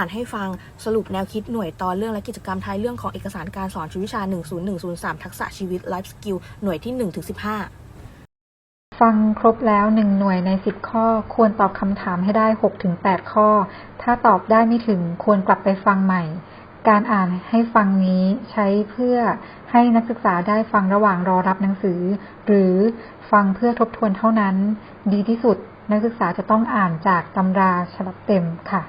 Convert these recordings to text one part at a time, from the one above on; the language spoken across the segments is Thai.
อ่านให้ฟังสรุปแนวคิดหน่วยตอนเรื่องและกิจกรรมท้ายเรื่องของเอกสารการสอนชีววิชา 10103 ทักษะชีวิต Life Skill หน่วยที่1-15 ฟังครบแล้วหนึ่งหน่วยใน 10 ข้อ ควรตอบคำถามให้ได้ 6-8 ข้อ ถ้าตอบได้ไม่ถึงควรกลับไปฟังใหม่ การอ่านให้ฟังนี้ใช้เพื่อให้นักศึกษาได้ฟังระหว่างรอรับหนังสือ หรือฟังเพื่อทบทวนเท่านั้น ดีที่สุดนักศึกษาจะต้องอ่านจากตำราฉบับเต็มค่ะ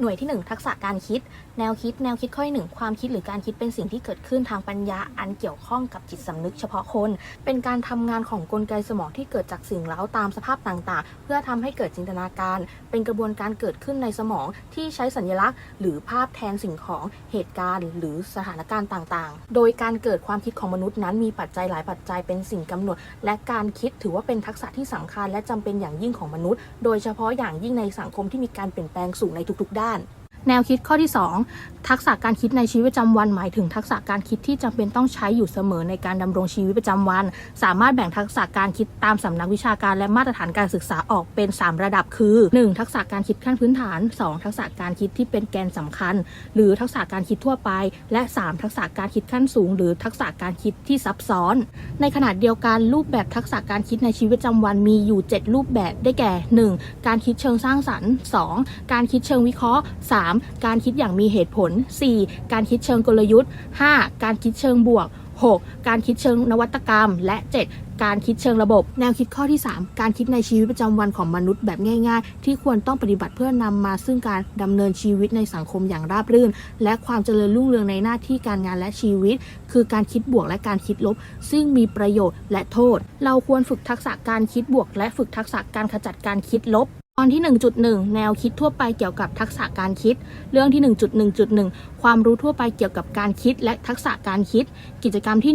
หน่วยที่ 1 ทักษะการคิดแนวคิดแนวคิดข้อที่หนึ่งความคิดหรือการคิดเป็นสิ่งที่เกิดขึ้นทางปัญญาอันเกี่ยวข้องกับจิตสำนึกเฉพาะคน เป็นการทำงานของกลไกสมองที่เกิดจากสิ่งเร้าตามสภาพต่างๆ เพื่อทำให้เกิดจินตนาการ เป็นกระบวนการเกิดขึ้นในสมองที่ใช้สัญลักษณ์ หรือภาพแทนสิ่งของเหตุการณ์ หรือสถานการณ์ต่างๆ โดยการเกิดความคิดของมนุษย์นั้นมีปัจจัยหลายปัจจัยเป็นสิ่งกำหนด และการคิดถือว่าเป็นทักษะที่สำคัญ และจำเป็นอย่างยิ่งของมนุษย์ โดยเฉพาะอย่างยิ่งในสังคมที่มีการเปลี่ยนแปลงสูงในทุกๆ ด้าน แนวคิดข้อที่ 2 ทักษะการคิดในชีวิตประจำวันหมายถึงทักษะการคิดที่จำเป็นต้องใช้อยู่เสมอในการดำรงชีวิตประจำวัน สามารถแบ่งทักษะการคิดตามสำนักวิชาการและมาตรฐานการศึกษาออกเป็น 3 ระดับคือ 1. ทักษะการคิดขั้นพื้นฐาน 2. ทักษะการคิดที่เป็นแกนสำคัญ หรือทักษะการคิดทั่วไป และ 3. ทักษะการคิดขั้นสูง หรือทักษะการคิดที่ซับซ้อน ในขณะเดียวกันรูปแบบทักษะการคิดในชีวิตประจำวันมีอยู่ 7 รูปแบบได้แก่ 1. การคิดเชิงสร้างสรรค์ 2. การคิดเชิงวิเคราะห์ 3. การคิดอย่างมีเหตุผล 4. การคิดเชิงกลยุทธ์ 5. การคิดเชิงบวก 6. การคิดเชิงนวัตกรรม และ 7. การคิดเชิงระบบ แนวคิดข้อที่ 3 การคิดในชีวิตประจำวันของมนุษย์แบบง่าย ๆ ที่ควรต้องปฏิบัติเพื่อนำมาซึ่งการดำเนินชีวิตในสังคมอย่างราบรื่น และความเจริญรุ่งเรืองในหน้าที่การงานและชีวิต คือการคิดบวกและการคิดลบ ซึ่งมีประโยชน์และโทษ เราควรฝึกทักษะการคิดบวก และฝึกทักษะการขจัดการคิดลบ ตอนที่ 1.1 แนวคิดทั่วไปเกี่ยวกับทักษะการคิด เรื่องที่ 1.1.1 ความรู้ทั่วไปเกี่ยวกับการคิดและทักษะการคิด กิจกรรมที่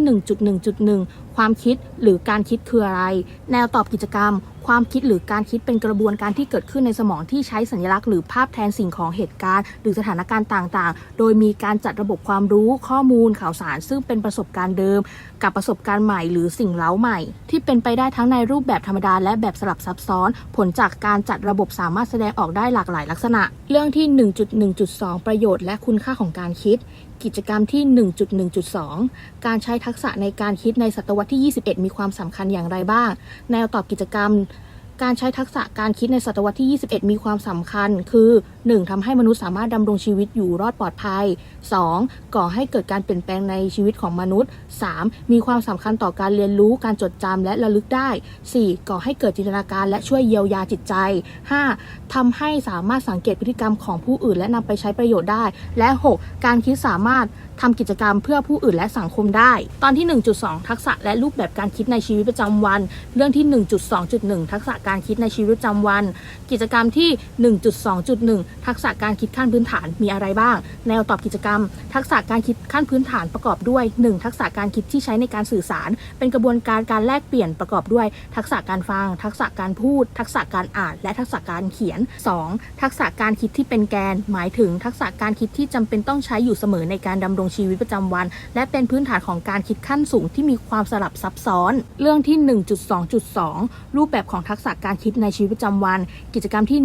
1.1.1 ความคิดหรือการคิดคืออะไร แนวตอบกิจกรรม ความคิดหรือการคิดเป็นกระบวนการที่เกิดขึ้นในสมองที่ใช้สัญลักษณ์หรือภาพแทนสิ่งของเหตุการณ์ หรือสถานการณ์ต่างๆ โดยมีการจัดระบบความรู้ข้อมูลข่าวสาร ซึ่งเป็นประสบการณ์เดิม กับประสบการณ์ใหม่หรือสิ่งเล้าใหม่ ที่เป็นไปได้ทั้งในรูปแบบธรรมดาและแบบสลับซับซ้อน ผลจากการจัดระบบสามารถแสดงออกได้หลากหลายลักษณะ เรื่องที่ 1.1.2 ประโยชน์และคุณค่าของการคิด กิจกรรมที่ 1.1.2 การใช้ทักษะในการคิดในศตวรรษที่ 21 มีความสำคัญอย่างไรบ้าง แนวตอบกิจกรรม การใช้ทักษะการคิดในศตวรรษที่ 21 มีความสำคัญ คือ 1. ทำให้มนุษย์สามารถดำรงชีวิตอยู่รอดปลอดภัย 2. ก่อให้เกิดการเปลี่ยนแปลงในชีวิตของมนุษย์ 3. มีความสำคัญต่อการเรียนรู้การจดจำและระลึกได้ 4. ก่อให้เกิดจินตนาการและช่วยเยียวยาจิตใจ 5. ทำให้สามารถสังเกตพฤติกรรมของผู้อื่น และนำไปใช้ประโยชน์ได้ และ 6. การคิดสามารถ ทำกิจกรรมเพื่อผู้อื่นและสังคมได้ ตอนที่ 1.2 ทักษะและรูปแบบการคิดในชีวิตประจำวัน เรื่องที่ 1.2.1 ทักษะการคิดในชีวิตประจำวัน กิจกรรมที่ 1.2.1 ทักษะการคิดขั้นพื้นฐานมีอะไรบ้าง แนวตอบกิจกรรม ทักษะการคิดขั้นพื้นฐานประกอบด้วย 1. ทักษะการคิดที่ใช้ในการสื่อสาร เป็นกระบวนการการแลกเปลี่ยนประกอบด้วย ทักษะการฟัง ทักษะการพูด ทักษะการอ่าน และทักษะการเขียน 2. ทักษะการคิดที่เป็นแกน หมายถึงทักษะการคิดที่จำเป็นต้องใช้อยู่เสมอในการดำรงชีวิตประจำวัน และเป็นพื้นฐานของการคิดขั้นสูงที่มีความสลับซับซ้อน เรื่องที่ 1.2.2 รูปแบบของทักษะการคิดในชีวิตประจำวัน กิจกรรมที่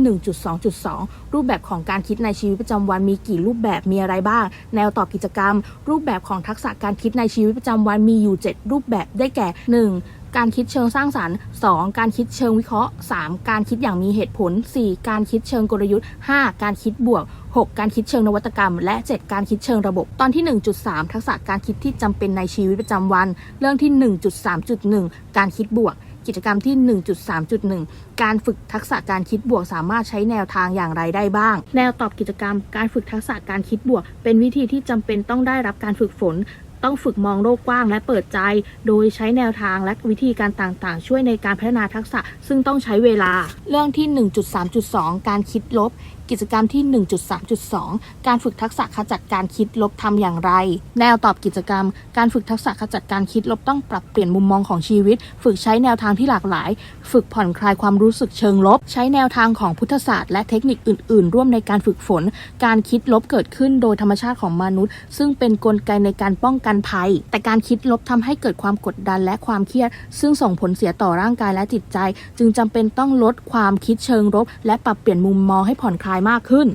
1.2.2 รูปแบบของการคิดในชีวิตประจำวัน มีกี่รูปแบบมีอะไรบ้าง แนวตอบกิจกรรม รูปแบบของทักษะการคิดในชีวิตประจำวันมีอยู่ 7 รูปแบบได้แก่ 1. การคิดเชิงสร้างสรรค์ 2. การคิดเชิงวิเคราะห์ 3. การคิดอย่างมีเหตุผล 4. การคิดเชิงกลยุทธ์ 5. การคิดบวก 6. การคิดเชิงนวัตกรรม และ 7. การคิดเชิงระบบ ตอนที่ 1.3 ทักษะการคิดที่จำเป็นในชีวิตประจำวัน เรื่องที่ 1.3.1 การคิดบวก กิจกรรมที่ 1.3.1 การฝึกทักษะการคิดบวกสามารถใช้แนวทางอย่างไรได้บ้าง แนวตอบกิจกรรม การฝึกทักษะการคิดบวก เป็นวิธีที่จำเป็นต้องได้รับการฝึกฝน ต้องฝึกมองโลกกว้างและเปิดใจ โดยใช้แนวทางและวิธีการต่างๆ ช่วยในการพัฒนาทักษะซึ่งต้องใช้เวลา เรื่องที่ 1.3.2 การคิดลบ กิจกรรมที่ 1.3.2 การฝึกทักษะขจัดการคิดลบทำอย่างไร แนวตอบกิจกรรม การฝึกทักษะขจัดการคิดลบต้องปรับเปลี่ยนมุมมองของชีวิต ฝึกใช้แนวทางที่หลากหลาย ฝึกผ่อนคลายความรู้สึกเชิงลบ ใช้แนวทางของพุทธศาสตร์และเทคนิคอื่น ๆ ร่วมในการฝึกฝน การคิดลบเกิดขึ้นโดยธรรมชาติของมนุษย์ ซึ่งเป็นนกลไกในการป้องกันภัย แต่การคิดลบทำให้เกิดความกดดันและความเครียด ซึ่งส่งผลเสียต่อร่างกายและจิตใจ จึงจำเป็นต้องลดความคิดเชิงลบและปรับเปลี่ยนมุมมองให้ผ่อนคลายายมากขึ้น